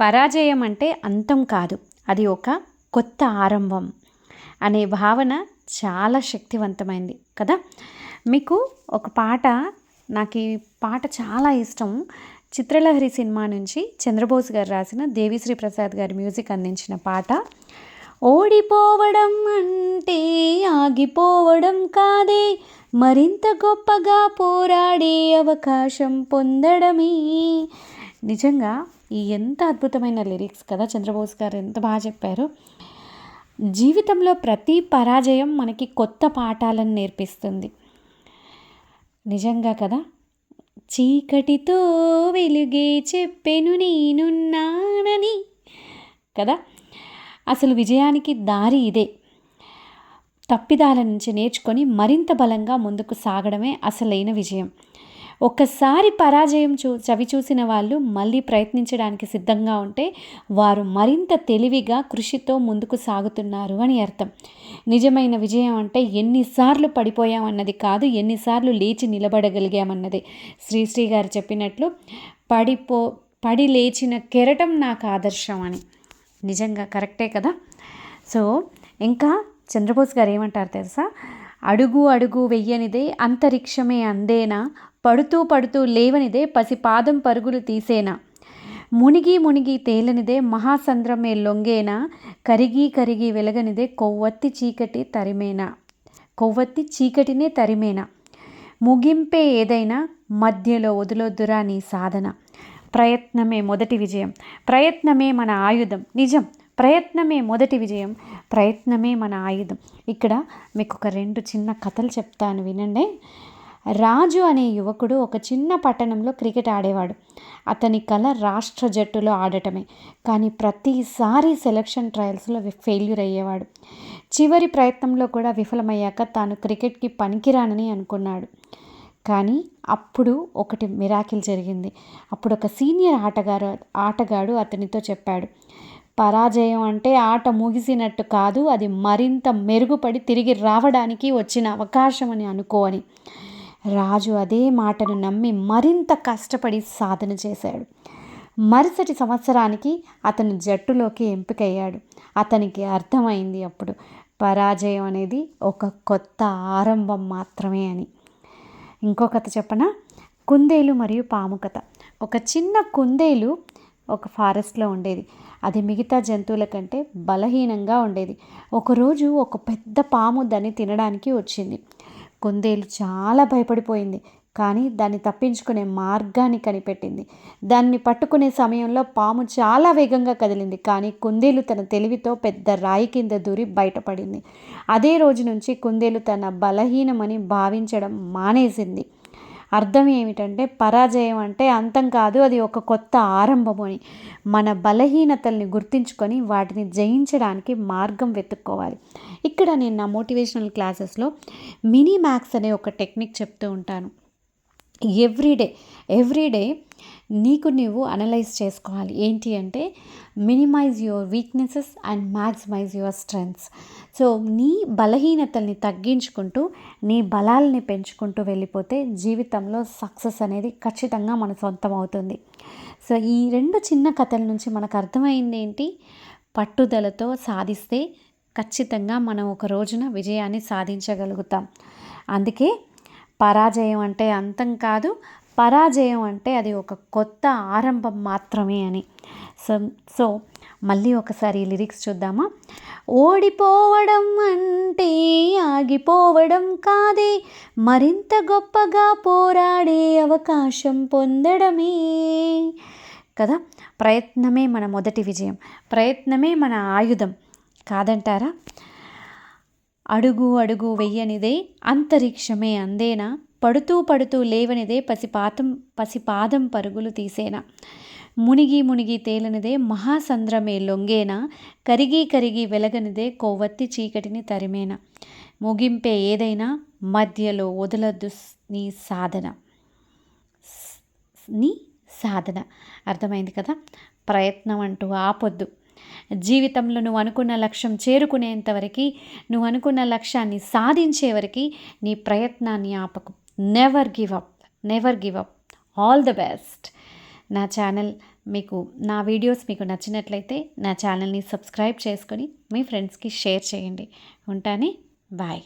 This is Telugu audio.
పరాజయం అంటే అంతం కాదు. అది ఒక కొత్త ఆరంభం అనే భావన చాలా శక్తివంతమైంది కదా? మీకు ఒక పాట నాకు ఈ పాట చాలా ఇష్టం. చిత్రలహరి సినిమా నుంచి చంద్రబోస్ గారు రాసిన దేవిశ్రీ ప్రసాద్ గారి మ్యూజిక్ అందించిన పాట. ఓడిపోవడం అంటే ఆగిపోవడం కాదే మరింత గొప్పగా పోరాడే అవకాశం పొందడమే. నిజంగా ఈ ఎంత అద్భుతమైన లిరిక్స్ కదా చంద్రబోస్ గారు ఎంత బాగా చెప్పారు. జీవితంలో ప్రతి పరాజయం మనకి కొత్త పాఠాలను నేర్పిస్తుంది. నిజంగా కదా? చీకటితో వెలుగే చెప్పెను నేనున్నానని కదా? అసలు విజయానికి దారి ఇదే. తప్పిదాల నుంచి నేర్చుకొని మరింత బలంగా ముందుకు సాగడమే అసలైన విజయం. ఒక్కసారి పరాజయం చూ చవి చూసిన వాళ్ళు మళ్ళీ ప్రయత్నించడానికి సిద్ధంగా ఉంటే వారు మరింత తెలివిగా కృషితో ముందుకు సాగుతున్నారు అని అర్థం. నిజమైన విజయం అంటే ఎన్నిసార్లు పడిపోయామన్నది కాదు ఎన్నిసార్లు లేచి నిలబడగలిగామన్నది. శ్రీశ్రీ గారు చెప్పినట్లు పడిపో పడి లేచిన కెరటం నాకు ఆదర్శం అని. నిజంగా కరెక్టే కదా? సో ఇంకా చంద్రబోస్ గారు ఏమంటారు తెలుసా? అడుగు అడుగు వెయ్యనిదే అంతరిక్షమే అందేనా? పడుతూ పడుతూ లేవనిదే పసిపాదం పరుగులు తీసేనా. మునిగి మునిగి తేలనిదే మహాసంద్రమే లొంగేనా. కరిగి కరిగి వెలగనిదే కొవ్వొత్తి చీకటి తరిమేనా. కొవ్వొత్తి చీకటినే తరిమేనా. ముగింపే ఏదైనా మధ్యలో వదిలొద్దురా నీ సాధన. ప్రయత్నమే మొదటి విజయం. ప్రయత్నమే మన ఆయుధం. నిజం. ప్రయత్నమే మొదటి విజయం. ప్రయత్నమే మన ఆయుధం. ఇక్కడ మీకు ఒక రెండు చిన్న కథలు చెప్తాను వినండి. రాజు అనే యువకుడు ఒక చిన్న పట్టణంలో క్రికెట్ ఆడేవాడు. అతని కళ రాష్ట్ర జట్టులో ఆడటమే. కానీ ప్రతిసారి సెలక్షన్ ట్రయల్స్లో ఫెయిల్యూర్ అయ్యేవాడు. చివరి ప్రయత్నంలో కూడా విఫలమయ్యాక తాను క్రికెట్కి పనికిరానని అనుకున్నాడు. కానీ అప్పుడు ఒకటి మిరాకిల్ జరిగింది. అప్పుడు ఒక సీనియర్ ఆటగారు ఆటగాడు అతనితో చెప్పాడు. పరాజయం అంటే ఆట ముగిసినట్టు కాదు అది మరింత మెరుగుపడి తిరిగి రావడానికి వచ్చిన అవకాశం అని. అనుకోని రాజు అదే మాటను నమ్మి మరింత కష్టపడి సాధన చేశాడు. మరుసటి సంవత్సరానికి అతను జట్టులోకి ఎంపికయ్యాడు. అతనికి అర్థమైంది అప్పుడు. పరాజయం అనేది ఒక కొత్త ఆరంభం మాత్రమే అని. ఇంకో కథ చెప్పన? కుందేలు మరియు పాము కథ. ఒక చిన్న కుందేలు ఒక ఫారెస్ట్లో ఉండేది. అది మిగతా జంతువుల కంటే బలహీనంగా ఉండేది. ఒకరోజు ఒక పెద్ద పాము దాన్ని తినడానికి వచ్చింది. కుందేలు చాలా భయపడిపోయింది. కానీ దాన్ని తప్పించుకునే మార్గాన్ని కనిపెట్టింది. దాన్ని పట్టుకునే సమయంలో పాము చాలా వేగంగా కదిలింది. కానీ కుందేలు తన తెలివితో పెద్ద రాయి కింద దూరి బయటపడింది. అదే రోజు నుంచి కుందేలు తన బలహీనమని భావించడం మానేసింది. అర్థం ఏమిటంటే పరాజయం అంటే అంతం కాదు అది ఒక కొత్త ఆరంభము అని. మన బలహీనతల్ని గుర్తించుకొని వాటిని జయించడానికి మార్గం వెతుక్కోవాలి. ఇక్కడ నేను నా మోటివేషనల్ క్లాసెస్లో మినీ మ్యాథ్స్ అనే ఒక టెక్నిక్ చెప్తూ ఉంటాను. ఎవ్రీడే ఎవ్రీడే నీకు నువ్వు అనలైజ్ చేసుకోవాలి. ఏంటి అంటే minimise your weaknesses and maximise your strengths so నీ బలహీనతల్ని తగ్గించుకుంటూ నీ బలాల్ని పెంచుకుంటూ వెళ్ళిపోతే జీవితంలో సక్సెస్ అనేది ఖచ్చితంగా మన సొంతం అవుతుంది. సో ఈ రెండు చిన్న కథల నుంచి మనకు అర్థమైంది ఏంటి? పట్టుదలతో సాధిస్తే ఖచ్చితంగా మనం ఒక రోజున విజయాన్ని సాధించగలుగుతాం. అందుకే పరాజయం అంటే అంతం కాదు పరాజయం అంటే అది ఒక కొత్త ఆరంభం మాత్రమే అని. సో సో మళ్ళీ ఒకసారి లిరిక్స్ చూద్దామా? ఓడిపోవడం అంటే ఆగిపోవడం కాదే మరింత గొప్పగా పోరాడే అవకాశం పొందడమే. కదా? ప్రయత్నమే మన మొదటి విజయం ప్రయత్నమే మన ఆయుధం కాదంటారా? అడుగు అడుగు వెయ్యనిదే అంతరిక్షమే అందేనా? పడుతూ పడుతూ లేవనిదే పసిపాతం పసిపాదం పరుగులు తీసేనా. మునిగి మునిగి తేలనిదే మహాసంద్రమే లొంగేనా కరిగి కరిగి వెలగనిదే కొవ్వొత్తి చీకటిని తరిమేనా. ముగింపే ఏదైనా మధ్యలో వదలద్దు నీ సాధన. నీ సాధన. అర్థమైంది కదా? ప్రయత్నం అంటూ ఆపొద్దు. జీవితంలో నువ్వు అనుకున్న లక్ష్యం చేరుకునేంతవరకు నువ్వు అనుకున్న లక్ష్యాన్ని సాధించే వరకు నీ ప్రయత్నాన్ని ఆపకు. Never give up never give up all the best నా ఛానల్ మీకు నా వీడియోస్ మీకు నచ్చినట్లయితే నా ఛానల్ని సబ్స్క్రైబ్ చేసుకొని మీ ఫ్రెండ్స్కి షేర్ చేయండి. ఉంటానే? బాయ్